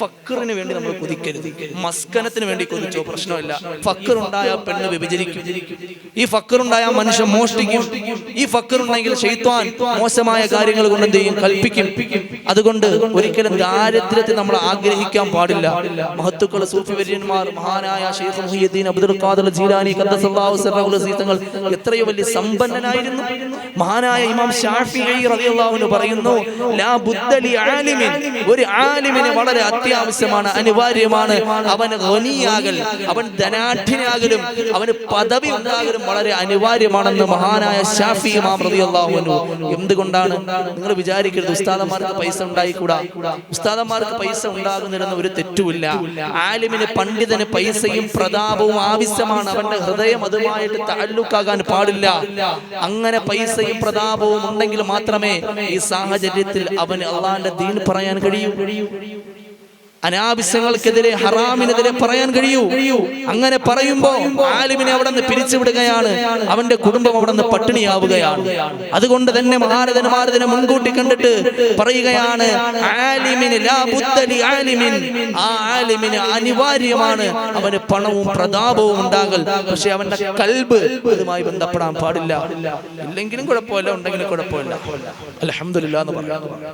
ഫക്കറിന് വേണ്ടി നമ്മൾ കുതിക്കരുത്. മസ്കനത്തിന് വേണ്ടി കുതിച്ചോ പ്രശ്നമില്ല. ഫക്കർ ഉണ്ടായ പെണ്ണ് വിഭജിക്കും ഈ ഫക്കർ ഉണ്ടായ മനുഷ്യൻ മോഷ്ടിക്കും. ഈ ഫക്കർ ഉണ്ടെങ്കിൽ ഷെയ്ത്വാൻ മോശമായ കാര്യങ്ങൾ കൊണ്ട് എന്ത് ചെയ്യും? കൽപ്പിക്കും. അതുകൊണ്ട് ഒരിക്കലും ദാരിദ്ര്യത്തെ നമ്മൾ ആഗ്രഹിക്കാൻ പാടില്ല. മഹത്തുക്കൾ സൂഫി വര്യന്മാർ മഹാനായ ഷെയ്ഖ് മുഹിയുദ്ദീൻ അബ്ദുൽ ഖാദർ ജീലാനി തങ്ങൾ എത്രയോ വലിയ സമ്പന്നനായിരുന്നു മഹാനായ ഇമാം ഷാഫി റളിയല്ലാഹു അൻഹു പറയുന്നു ലാ ബുദ്ദലി ആലിമിൻ. ഒരു ആലിമിനെ വളരെ അത്യാവശ്യമാണ് അനിവാര്യമാണ്. അവൻ ഖനിയാകൽ അവൻ ധനാഠ്യനാകലും അവന് പദവി ഉണ്ടാകലും വളരെ അനിവാര്യമാണെന്ന് മഹാനായ ഷാഫി ഇമാം റളിയല്ലാഹു എന്തുകൊണ്ടാണ്? നിങ്ങൾ വിചാരിക്കരുത് ഉസ്താദന്മാർക്ക് പൈസ ഉണ്ടായിക്കൂടാ. ഉസ്താദന്മാർക്ക് പൈസ ഉണ്ടാകുന്നില്ലെന്ന് ഒരു തെറ്റുമില്ല. ആലിമിന് പണ്ഡിതന് പൈസയും പ്രതാപവും ആവശ്യമാണ്. അവന്റെ ഹൃദയം അതുമായിട്ട് താലൂക്കാകാൻ പാടില്ല. അങ്ങനെ പൈസയും പ്രതാപവും ഉണ്ടെങ്കിൽ മാത്രമേ ഈ സാഹചര്യത്തിൽ അവന് അള്ളാന്റെ ദീൻ പറയാൻ കഴിയൂ. അനാവശ്യങ്ങൾക്കെതിരെ ഹറാമിനെതിരെ പറയാൻ കഴിയൂ. അങ്ങനെ പറയുമ്പോ ആലിമിനെ അവിടെ നിന്ന് പിരിച്ചുവിടുകയാണ്. അവന്റെ കുടുംബം അവിടെ നിന്ന് പട്ടിണിയാവുകയാണ്. അതുകൊണ്ട് തന്നെ മഹാരഥന്മാരതിനെ മുൻകൂട്ടി കണ്ടിട്ട് പറയുകയാണ് അനിവാര്യമാണ്. അവന് പണവും പ്രതാപവും ഉണ്ടാകൽ. പക്ഷെ അവന്റെ കൽബ് അതുമായി ബന്ധപ്പെടാൻ പാടില്ല. ഇല്ലെങ്കിലും കുഴപ്പമില്ല ഉണ്ടെങ്കിലും കുഴപ്പമില്ല. അലഹമില്ല എന്ന് പറയാം.